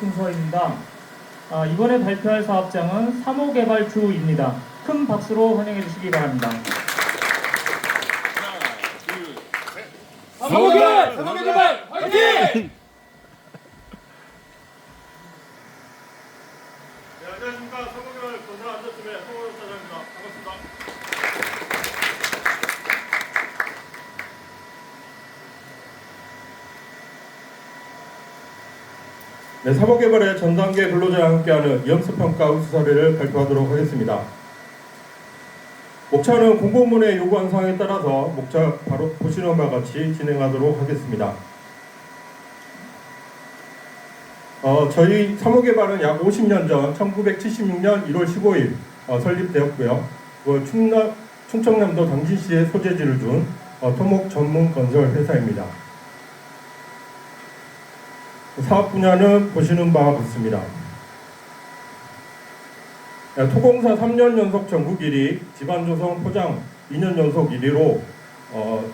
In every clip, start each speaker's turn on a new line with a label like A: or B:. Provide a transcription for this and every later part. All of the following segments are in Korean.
A: 순서입니다. 아, 이번에 발표할 사업장은 3호 개발주입니다. 큰 박수로 환영해 주시기 바랍니다.
B: 사모개발! 사모개발! 화이팅!
C: 네, 안녕하십니까. 성공개발 건설 안전팀의 성호영 사장입니다. 반갑습니다. 네, 사업개발의 전 단계 근로자와 함께하는 위험수평가 우수 사례를 발표하도록 하겠습니다. 목차는 공공문의 요구한 사항에 따라서 목차 바로 보시는 바와 같이 진행하도록 하겠습니다. 어, 저희 사무개발은 약 50년 전 1976년 1월 15일 어, 설립되었고요. 그 충남, 충청남도 당진시에 소재지를 둔 어, 토목 전문 건설 회사입니다. 사업 분야는 보시는 바와 같습니다. 네, 토공사 3년 연속 전국 1위, 집안 조성 포장 2년 연속 1위로 어,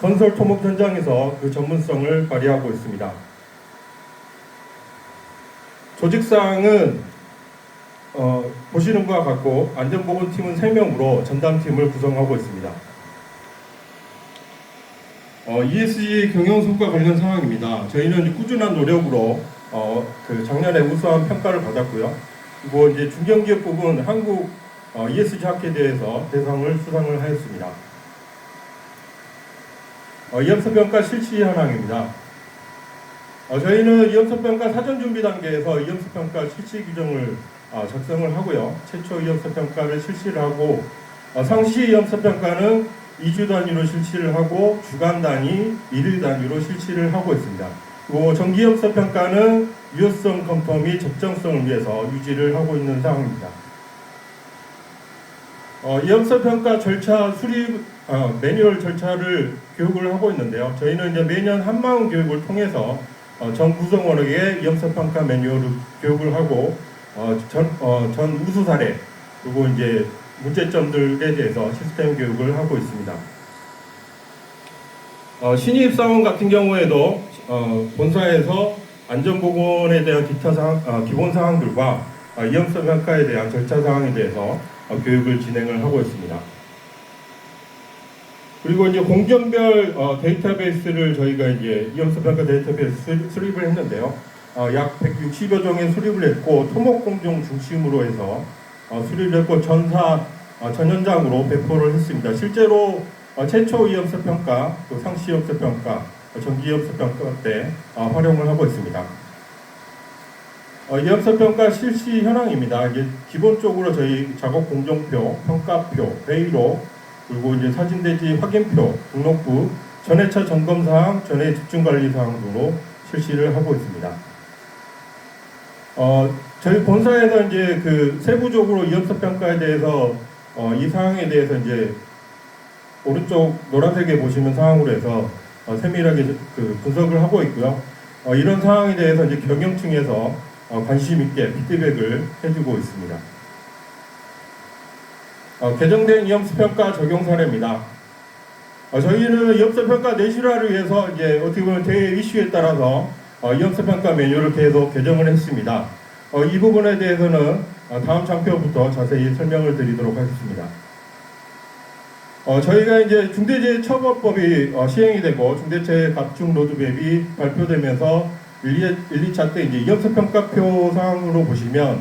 C: 건설 토목 현장에서 그 전문성을 발휘하고 있습니다. 조직사항은 어, 보시는 바와 같고 안전보건팀은 3명으로 전담팀을 구성하고 있습니다. 어, ESG 경영 성과 관련 상황입니다. 저희는 꾸준한 노력으로 어, 그 작년에 우수한 평가를 받았고요. 그리고 이제 중견기업 부분 한국 어, ESG 학회에 대해서 대상을 수상을 하였습니다. 어, 이염수평가 실시 현황입니다. 어, 저희는 이염수평가 사전 준비 단계에서 이염수평가 실시 규정을 어, 작성을 하고요. 최초 이염수평가를 실시를 하고 어, 상시 이염수평가는 2주 단위로 실시를 하고 주간 단위, 일일 단위로 실시를 하고 있습니다. 그리고 정기 이염수평가는 유효성 검토 및 적정성을 위해서 유지를 하고 있는 상황입니다. 어, 이염수평가 절차 수립 어, 매뉴얼 절차를 교육을 하고 있는데요. 저희는 이제 매년 한마음 교육을 통해서 어, 전 구성원에게 이염수평가 매뉴얼을 교육을 하고 어, 전, 어, 전 우수 사례 그리고 이제 문제점들에 대해서 시스템 교육을 하고 있습니다. 어, 신입 사원 같은 경우에도 어, 본사에서 안전보건에 대한 기타 사항, 어, 기본 사항들과 어, 위험성 평가에 대한 절차 사항에 대해서 어, 교육을 진행을 하고 있습니다. 그리고 이제 공정별 어, 데이터베이스를 저희가 이제 위험성 평가 데이터베이스 수- 수립을 했는데요. 어, 약 160여 종의 수립을 했고 토목 공정 중심으로 해서 어, 수립을 했고 전사 어, 전현장으로 배포를 했습니다. 실제로 어, 최초 위험성 평가, 또 상시 위험성 평가, 어, 정기 위험성 평가 때 어, 활용을 하고 있습니다. 어, 위험성 평가 실시 현황입니다. 이제 기본적으로 저희 작업 공정표, 평가표, 회의록, 그리고 이제 사진 대지 확인표, 등록부, 전회차 점검 사항, 전회 집중 관리 사항 등으로 실시를 하고 있습니다. 어, 저희 본사에서 이제 그 세부적으로 위험성 평가에 대해서 어, 이 사항에 대해서 이제 오른쪽 노란색에 보시는 사항으로 해서 어, 세밀하게 그 분석을 하고 있고요. 어, 이런 상황에 대해서 이제 경영층에서 어, 관심 있게 피드백을 해주고 있습니다. 어, 개정된 위험수 평가 적용 사례입니다. 어, 저희는 위험수 평가 내실화를 위해서 이제 어떻게 보면 대회 이슈에 따라서 어, 위험수 평가 메뉴를 계속 개정을 했습니다. 어, 이 부분에 대해서는 어, 다음 장표부터 자세히 설명을 드리도록 하겠습니다. 어, 저희가 이제 중대재해처벌법이 어, 시행이 되고 중대재해 갑중 로드맵이 발표되면서 1, 2, 차때 이제 위험성 평가표 상으로 보시면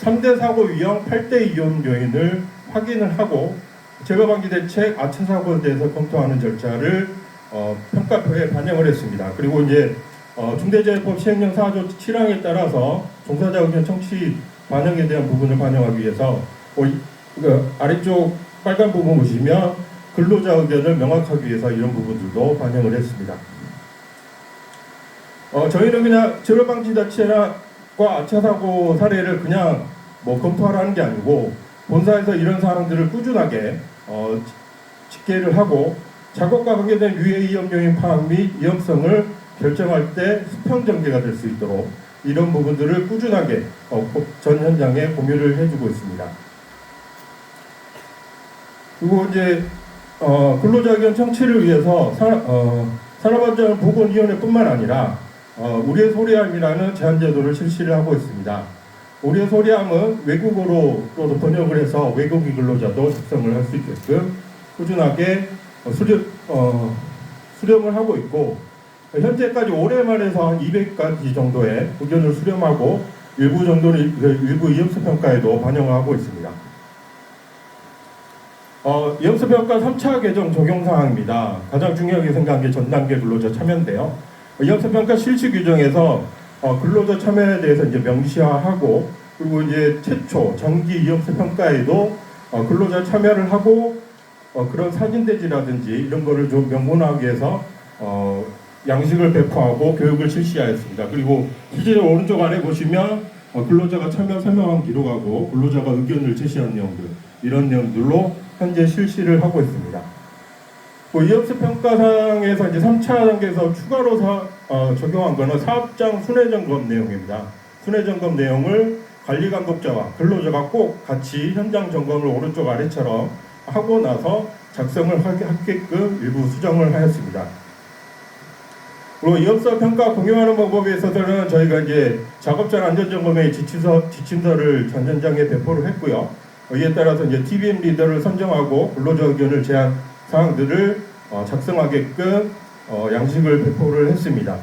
C: 3대 사고 유형 8대 이용 요인을 확인을 하고 제거 방지 대책 아차 사고에 대해서 검토하는 절차를 어, 평가표에 반영을 했습니다. 그리고 이제 어, 중대재해법 시행령 4조 7항에 따라서 종사자 의견 청취 반영에 대한 부분을 반영하기 위해서 어, 이- 그 아래쪽 빨간 부분 보시면 근로자 의견을 명확하기 위해서 이런 부분들도 반영을 했습니다. 어, 저희는 그냥 재발 방지 자체나 아차 사고 사례를 그냥 뭐 검토하라는 게 아니고 본사에서 이런 사항들을 꾸준하게 어, 집계를 하고 작업과 관계된 유해 위험 요인 파악 및 위험성을 결정할 때 수평 전개가 될 수 있도록 이런 부분들을 꾸준하게 어, 고- 전 현장에 공유를 해주고 있습니다. 그리고 이제 어, 근로자 의견 청취를 위해서 산, 어, 산업안전 보건위원회뿐만 아니라 어, 우리의 소리함이라는 제한 제도를 실시를 하고 있습니다. 우리의 소리함은 외국어로도 번역을 해서 외국인 근로자도 작성을 할 수 있게끔 꾸준하게 어, 수렴, 어, 수렴을 하고 있고 현재까지 올해만 해서 한 200가지 정도의 의견을 수렴하고 일부 정도는 그 일부 이염수 평가에도 반영하고 있습니다. 어, 이염수 평가 3차 개정 적용 사항입니다. 가장 중요하게 생각한 게 전 단계 근로자 참여인데요. 이염수 평가 실시 규정에서 어, 근로자 참여에 대해서 이제 명시화하고 그리고 이제 최초 정기 이염수 평가에도 어, 근로자 참여를 하고 어, 그런 사진 대지라든지 이런 거를 좀 명문화하기 위해서 어, 양식을 배포하고 교육을 실시하였습니다. 그리고 실제로 오른쪽 아래 보시면 어, 근로자가 참여 설명한 기록하고 근로자가 의견을 제시한 내용들 이런 내용들로 현재 실시를 하고 있습니다. 뭐 이업수 평가상에서 이제 3차 단계에서 추가로 사, 어, 적용한 거는 사업장 순회 점검 내용입니다. 순회 점검 내용을 관리 감독자와 근로자가 꼭 같이 현장 점검을 오른쪽 아래처럼 하고 나서 작성을 하게- 하게끔 일부 수정을 하였습니다. 그리고 이업사 평가 공유하는 방법에 있어서는 저희가 이제 작업장 안전점검의 지침서, 지침서를 전 현장에 배포를 했고요. 어, 이에 따라서 이제 TBM 리더를 선정하고 근로자 의견을 제한 사항들을 어, 작성하게끔 어, 양식을 배포를 했습니다.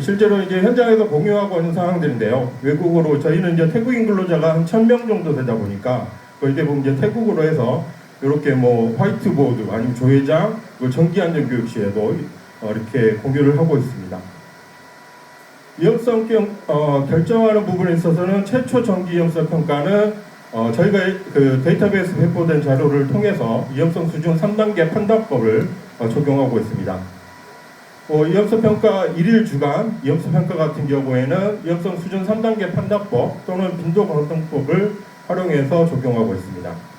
C: 실제로 이제 현장에서 공유하고 있는 사항들인데요. 외국어로 저희는 이제 태국인 근로자가 한 1000명 정도 되다 보니까 거의 대부분 이제 태국어로 해서 이렇게 뭐 화이트보드 아니면 조회장, 그리고 정기안전교육시에도 어, 이렇게 공유를 하고 있습니다. 위험성 경- 어, 결정하는 부분에 있어서는 최초 정기 위험성 평가는 어, 저희가 그 데이터베이스 배포된 자료를 통해서 위험성 수준 3단계 판단법을 어, 적용하고 있습니다. 어, 위험성 평가 1일 주간 위험성 평가 같은 경우에는 위험성 수준 3단계 판단법 또는 빈도 강등법을 활용해서 적용하고 있습니다.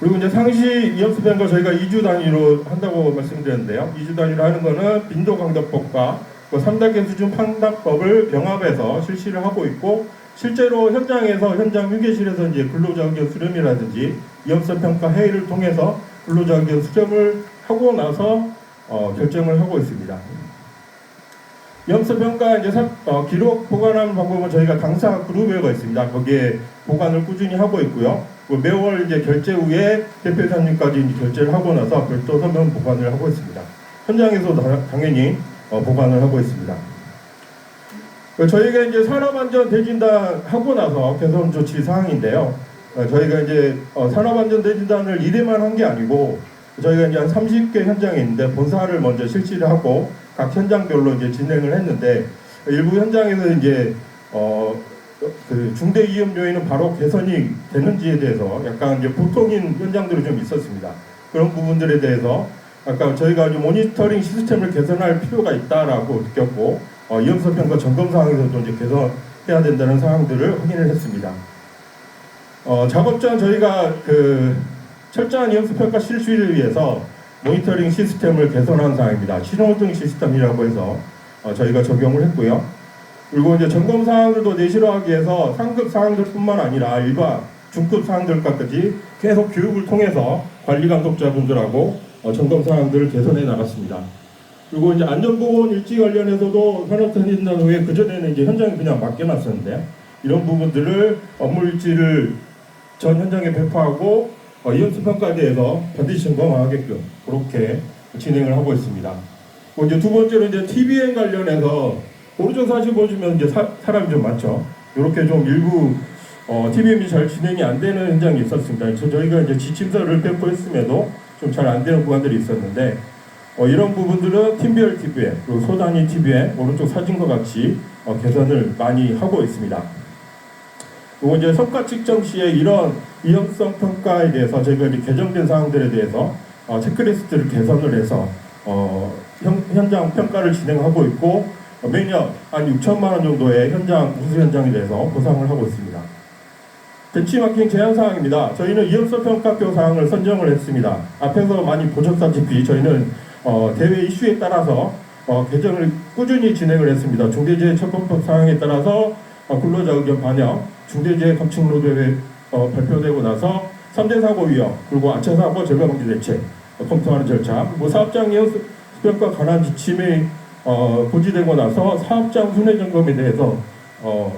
C: 그리고 이제 상시 평가 저희가 2주 단위로 한다고 말씀드렸는데요. 2주 단위로 하는 거는 빈도 강등법과 그 3단계 수준 판단법을 병합해서 실시를 하고 있고 실제로 현장에서 현장 휴게실에서 이제 근로자 의견 수렴이라든지 위험성 평가 회의를 통해서 근로자 의견 수렴을 하고 나서 어, 결정을 하고 있습니다. 위험성 평가 이제 사- 어, 기록 보관하는 방법은 저희가 당사 그룹회가 있습니다. 거기에 보관을 꾸준히 하고 있고요. 그 매월 이제 결제 후에 대표이사님까지 이제 결제를 하고 나서 별도 서면 보관을 하고 있습니다. 현장에서 다- 당연히 어, 보관을 하고 있습니다. 그 저희가 이제 산업안전 대진단 하고 나서 개선 조치 사항인데요. 어, 저희가 이제 어, 산업안전 대진단을 1회만 한 게 아니고 저희가 이제 한 30개 현장에 있는데 본사를 먼저 실시를 하고 각 현장별로 이제 진행을 했는데 일부 현장에서 이제 어, 그 중대 위험 요인은 바로 개선이 되는지에 대해서 약간 이제 보통인 현장들이 좀 있었습니다. 그런 부분들에 대해서 아까 저희가 이제 모니터링 시스템을 개선할 필요가 있다라고 느꼈고 어, 위험성 평가 점검 사항에서도 이제 개선해야 된다는 사항들을 확인을 했습니다. 어, 작업장 저희가 그 철저한 위험성 평가 실시를 위해서 모니터링 시스템을 개선한 사항입니다. 신호등 시스템이라고 해서 어, 저희가 적용을 했고요. 그리고 이제 점검 사항들도 내실화하기 위해서 상급 사항들뿐만 아니라 일반 중급 사항들까지 계속 교육을 통해서 관리 감독자분들하고 어, 점검 사항들을 개선해 나갔습니다. 그리고 이제 안전보건 일지 관련해서도 산업탄 진단 후에 그전에는 이제 현장에 그냥 맡겨놨었는데 이런 부분들을 업무 일지를 전 현장에 배포하고 어, 이연수 평가에 대해서 반드시 점검하게끔 그렇게 진행을 하고 있습니다. 그리고 이제 두 번째로 이제 TBN 관련해서 오른쪽 사실 보시면 이제 사, 사람이 좀 많죠. 이렇게 좀 일부 어, TBM이 잘 진행이 안 되는 현장이 있었습니다. 저, 저희가 이제 지침서를 배포했음에도 좀 잘 안 되는 구간들이 있었는데 어, 이런 부분들은 팀별 TBM 그리고 소단위 TBM 오른쪽 사진과 같이 어, 개선을 많이 하고 있습니다. 그리고 이제 성과 측정 시에 이런 위험성 평가에 대해서 저희가 이제 개정된 사항들에 대해서 어, 체크리스트를 개선을 해서 어, 현, 현장 평가를 진행하고 있고 어, 매년 한 6천만 원 정도의 현장 우수 현장에 대해서 보상을 하고 있습니다. 배치마킹 제한 사항입니다. 저희는 위험성 평가표 사항을 선정을 했습니다. 앞에서 많이 보셨다시피 저희는 어, 대회 이슈에 따라서 어, 개정을 꾸준히 진행을 했습니다. 중대재해 처벌법 사항에 따라서 어, 근로자 의견 반영, 중대재해 감축 노조에 어, 발표되고 나서 3대 사고 위험, 그리고 아차 사고 절감방지 대책 어, 검토하는 절차, 뭐 사업장 위험 평가 관한 지침이 어, 고지되고 나서 사업장 순회 점검에 대해서 어,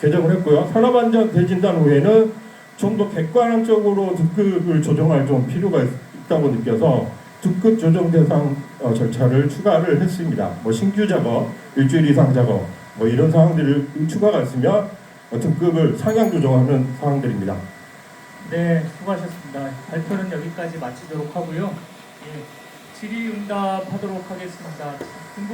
C: 개정을 했고요. 산업안전 대진단 후에는 좀 더 객관적으로 등급을 조정할 좀 필요가 있, 있다고 느껴서 등급 조정 대상 어, 절차를 추가를 했습니다. 뭐 신규 작업, 일주일 이상 작업, 뭐 이런 사항들을 추가가 있으면 어, 등급을 상향 조정하는 사항들입니다.
A: 네, 수고하셨습니다. 발표는 여기까지 마치도록 하고요. 예, 질의응답하도록 하겠습니다.